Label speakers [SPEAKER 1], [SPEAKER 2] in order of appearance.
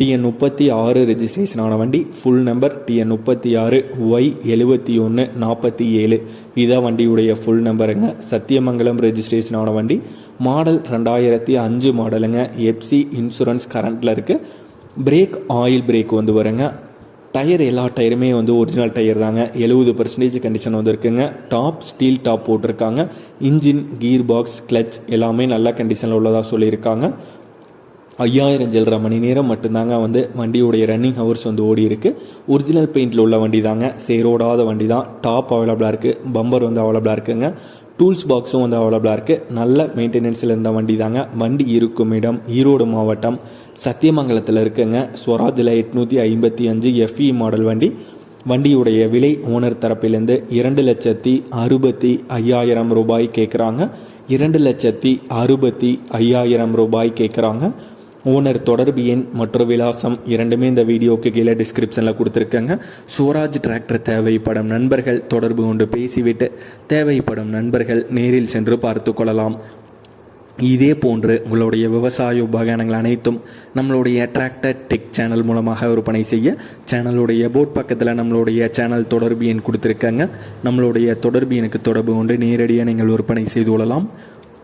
[SPEAKER 1] TN முப்பத்தி ஆறு registration ஆன வண்டி ஃபுல் நம்பர் டிஎன் முப்பத்தி ஆறு ஒய் எழுபத்தி ஒன்று நாற்பத்தி ஏழு. இதான் வண்டியுடைய ஃபுல் நம்பருங்க சத்தியமங்கலம் ரெஜிஸ்ட்ரேஷன் ஆன வண்டி. மாடல் ரெண்டாயிரத்தி அஞ்சு மாடலுங்க எப்சி இன்சூரன்ஸ் கரண்ட்டில் இருக்குது பிரேக் ஆயில் பிரேக் வந்து வருங்க. டயர் எல்லா டயருமே வந்து ஒரிஜினல் டயர் தாங்க. எழுபது பர்சன்டேஜ் கண்டிஷன் வந்துருக்குங்க டாப் ஸ்டீல் டாப் போட்டிருக்காங்க. இன்ஜின் கீர் பாக்ஸ் கிளச் எல்லாமே நல்ல கண்டிஷனில் உள்ளதாக சொல்லியிருக்காங்க. ஐயாயிரம் ஜெல்ற மணி நேரம் மட்டும்தாங்க வந்து வண்டியுடைய ரன்னிங் ஹவர்ஸ் வந்து ஓடி இருக்கு ஒரிஜினல் பெயிண்டில் உள்ள வண்டி தாங்க சேரோடாத வண்டி தான் டாப் அவைலபிளாக இருக்குது பம்பர் வந்து அவைலபிளாக இருக்குங்க. டூல்ஸ் பாக்ஸும் வந்து அவைலபிளாக இருக்குது நல்ல மெயின்டெனன்ஸில் இருந்த வண்டி தாங்க வண்டி இருக்கும் இடம் ஈரோடு மாவட்டம் சத்தியமங்கலத்தில் இருக்குங்க. ஸ்வராஜில் எட்நூற்றி ஐம்பத்தி அஞ்சு எஃப்இ மாடல் வண்டி. வண்டியுடைய விலை ஓனர் தரப்பிலிருந்து இரண்டு லட்சத்தி அறுபத்தி ஐயாயிரம் ரூபாய் கேட்குறாங்க இரண்டு லட்சத்தி அறுபத்தி ஐயாயிரம் ரூபாய் கேட்குறாங்க ஓனர் தொடர்பு எண் மற்றும் விலாசம் இரண்டுமே இந்த வீடியோவுக்கு கீழே டிஸ்கிரிப்ஷனில் கொடுத்துருக்கேங்க. சுவராஜ் டிராக்டர் தேவைப்படும் நண்பர்கள் தொடர்பு கொண்டு பேசிவிட்டு தேவைப்படும் நண்பர்கள் நேரில் சென்று பார்த்து கொள்ளலாம். இதே போன்று உங்களுடைய விவசாய உபகரணங்கள் அனைத்தும் நம்மளுடைய டிராக்டர் டெக் சேனல் மூலமாக விற்பனை செய்ய சேனலுடைய போட் பக்கத்தில் நம்மளுடைய சேனல் தொடர்பு எண் கொடுத்துருக்காங்க. நம்மளுடைய தொடர்பு எனக்கு தொடர்பு கொண்டு நேரடியாக நீங்கள் விற்பனை செய்து கொள்ளலாம்.